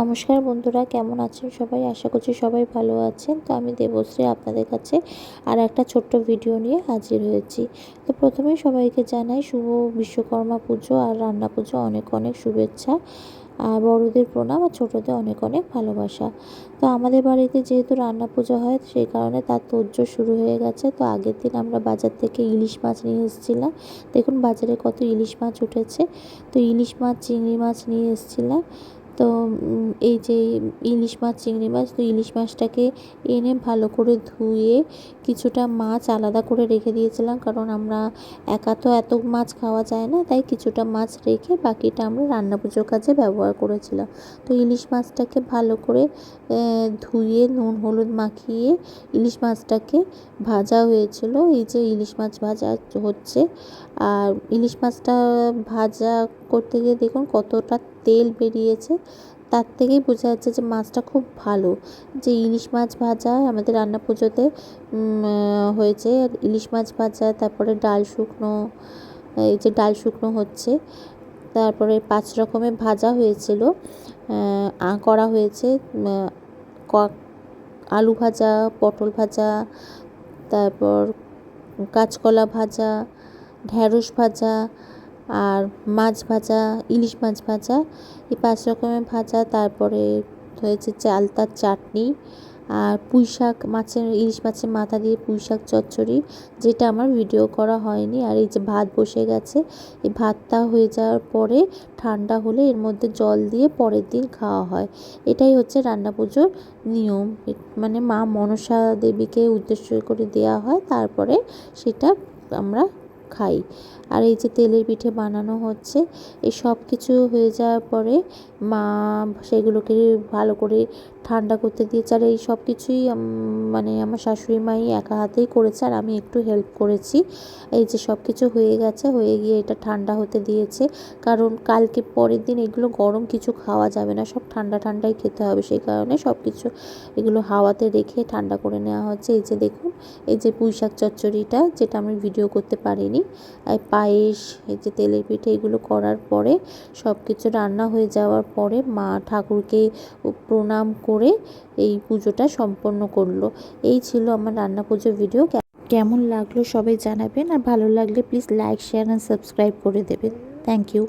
নমস্কার বন্ধুরা, কেমন আছেন সবাই? আশা করছি সবাই ভালো আছেন। তো আমি দেবশ্রী আপনাদের কাছে আর একটা ছোট্ট ভিডিও নিয়ে হাজির হয়েছি। তো প্রথমেই সবাইকে জানাই শুভ বিশ্বকর্মা পুজো আর রান্না পুজো অনেক অনেক শুভেচ্ছা, আর বড়দের প্রণাম আর ছোটোদের অনেক অনেক ভালোবাসা। তো আমাদের বাড়িতে যেহেতু রান্না পুজো হয়, সেই কারণে তার তোজ্জো শুরু হয়ে গেছে। তো আগের দিন আমরা বাজার থেকে ইলিশ মাছ নিয়ে এসেছিলাম। দেখুন বাজারে কত ইলিশ মাছ উঠেছে। তো ইলিশ মাছ, চিংড়ি মাছ নিয়ে এসেছিলাম। তো এই যে ইলিশ মাছ, চিংড়ি মাছ, তো ইলিশ মাছটাকে এনে ভালো করে ধুয়ে কিছুটা মাছ আলাদা করে রেখে দিয়েছিলাম। কারণ আমরা একা তো এত মাছ খাওয়া যায় না, তাই কিছুটা মাছ রেখে বাকিটা আমরা রান্না পুজোর কাজে ব্যবহার করেছিলাম। তো ইলিশ মাছটাকে ভালো করে ধুয়ে নুন, হলুদ মাখিয়ে ইলিশ মাছটাকে ভাজা হয়েছিল। এই যে ইলিশ মাছ ভাজা হচ্ছে, আর ইলিশ মাছটা ভাজা করতে গিয়ে দেখুন কতটা তেল বেরিয়েছে। তার থেকেই বোঝা যাচ্ছে যে মাছটা খুব ভালো। যে ইলিশ মাছ ভাজা আমাদের রান্না পুজোতে হয়েছে। ইলিশ মাছ ভাজা, তারপরে ডাল শুকনো, এই যে ডাল শুকনো হচ্ছে। তারপরে পাঁচ রকমের ভাজা হয়েছিল। করা হয়েছে আলু ভাজা, পটল ভাজা, তারপর কাঁচকলা ভাজা ঢ্যাঁড়স ভাজা আর মাছ ভাজা, ইলিশ মাছ ভাজা, এই পাঁচ রকমের ভাজা, তারপরে হয়েছে চালতার চাটনি আর পুঁই শাক, মাছের, ইলিশ মাছের মাথা দিয়ে পুঁই শাক চচ্চড়ি, যেটা আমার ভিডিও করা হয়নি। আর এই যে ভাত বসে গেছে, এই ভাতটা হয়ে যাওয়ার পরে ঠান্ডা হলে এর মধ্যে জল দিয়ে পরের দিন খাওয়া হয়। এটাই হচ্ছে রান্না পুজোর নিয়ম। মানে মা মনসা দেবীকে উদ্দেশ্য করে দেওয়া হয়, তারপরে সেটা আমরা খাই। আর এই যে তেলের পিঠে বানানো হচ্ছে, এই সব কিছু হয়ে যাওয়ার পরে মা সেগুলোকে ভালো করে ঠান্ডা করতে দিয়েছে। আর এই সব কিছুই মানে আমার শাশুড়ি মাই একা হাতেই করেছে আর আমি একটু হেল্প করেছি। এই যে সব কিছু হয়ে গেছে, হয়ে গিয়ে এটা ঠান্ডা হতে দিয়েছে। কারণ কালকে পরের দিন এগুলো গরম কিছু খাওয়া যাবে না, সব ঠান্ডা ঠান্ডাই খেতে হবে। সেই কারণে সব কিছু এগুলো হাওয়াতে রেখে ঠান্ডা করে নেওয়া হচ্ছে। এই যে দেখুন, এই যে পুঁই শাক চচ্চড়িটা, যেটা আমি ভিডিও করতে পারিনি আর পায়েস, এই যে তেলের পিঠে এগুলো করার পরে সব কিছু রান্না হয়ে যাওয়ার পরে মা ঠাকুরকে প্রণাম করে এই পুজোটা সম্পন্ন করল। এই ছিল আমার রান্না পুজোর ভিডিও কেমন লাগল সবাই জানাবেন। আর ভালো লাগলে please like share and subscribe করে দেবেন। Thank you